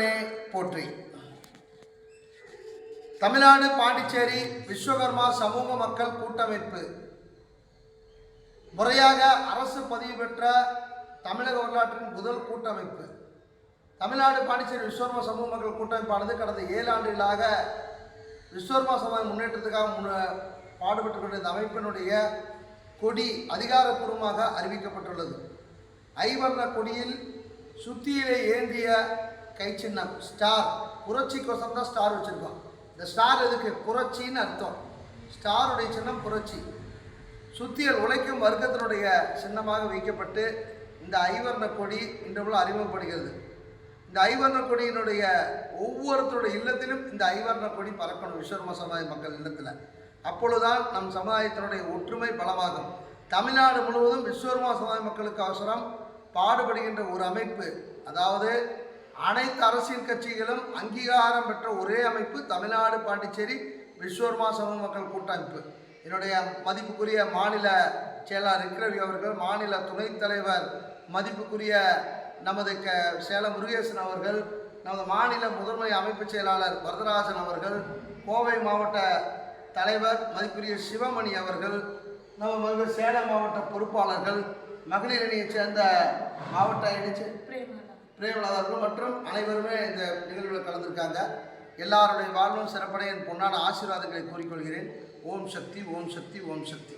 சிவனே போற்றி. தமிழ்நாடு பாண்டிச்சேரி விஸ்வகர்மா சமூக மக்கள் கூட்டமைப்பு. முறையாக அரசு பதிவு பெற்ற தமிழக வரலாற்றின் முதல் கூட்டமைப்பு. தமிழ்நாடு பாண்டிச்சேரி விஸ்வகர்மா சமூக மக்கள் கூட்டமைப்பானது கடந்த ஏழு ஆண்டுகளாக விஸ்வகர்மா சமூக முன்னேற்றத்துக்காக முன்ன பாடுபட்டு கொண்ட இந்த அமைப்பினுடைய கொடி அதிகாரப்பூர்வமாக அறிவிக்கப்பட்டுள்ளது. ஐவர்ண கொடியில் சுத்தியிலே ஏந்திய கை சின்னம் ஸ்டார் புரட்சிக்கோசம் தான் ஸ்டார் வச்சுருக்கோம். இந்த ஸ்டார் எதுக்கு? புரட்சின்னு அர்த்தம். ஸ்டாருடைய சின்னம் புரட்சி. சுத்தியல் உழைக்கும் வர்க்கத்தினுடைய சின்னமாக வைக்கப்பட்டு இந்த ஐவர்ண கொடி இன்று அறிமுகப்படுகிறது. இந்த ஐவர்ண கொடியினுடைய ஒவ்வொருத்தருடைய இல்லத்திலும் இந்த ஐவர்ண கொடி பறக்கணும் விஸ்வர்ம சமுதாய மக்கள் இல்லத்தில். அப்பொழுதுதான் நம் சமுதாயத்தினுடைய ஒற்றுமை பலமாகும். தமிழ்நாடு முழுவதும் விஸ்வர்மா சமுதாய மக்களுக்கு அவசரம். பாடுபடுகின்ற ஒரு அமைப்பு அதாவது அனைத்து அரசியல் கட்சிகளும் அங்கீகாரம் பெற்ற ஒரே அமைப்பு தமிழ்நாடு பாண்டிச்சேரி விஸ்வர்மா சமூக மக்கள் கூட்டமைப்பு. என்னுடைய மதிப்புக்குரிய மாநில செயலாளர் விக்ரவி அவர்கள் மாநில துணைத் தலைவர் மதிப்புக்குரிய நமது க சேலம் முருகேசன் அவர்கள் நமது மாநில முதன்மை அமைப்பு செயலாளர் வரதராஜன் அவர்கள் கோவை மாவட்ட தலைவர் மதிப்புரிய சிவமணி அவர்கள் நம்ம சேலம் மாவட்ட பொறுப்பாளர்கள் மகளிர் அணியைச் சேர்ந்த மாவட்ட இணைச்சு பிரேமநாதன் மற்றும் அனைவருமே இந்த நிகழ்வில் கலந்துருக்காங்க. எல்லாருடைய வாழ்வும் சிறப்படைய என் பொன்னான ஆசீர்வாதங்களை கூறிக்கொள்கிறேன். ஓம் சக்தி ஓம் சக்தி ஓம் சக்தி.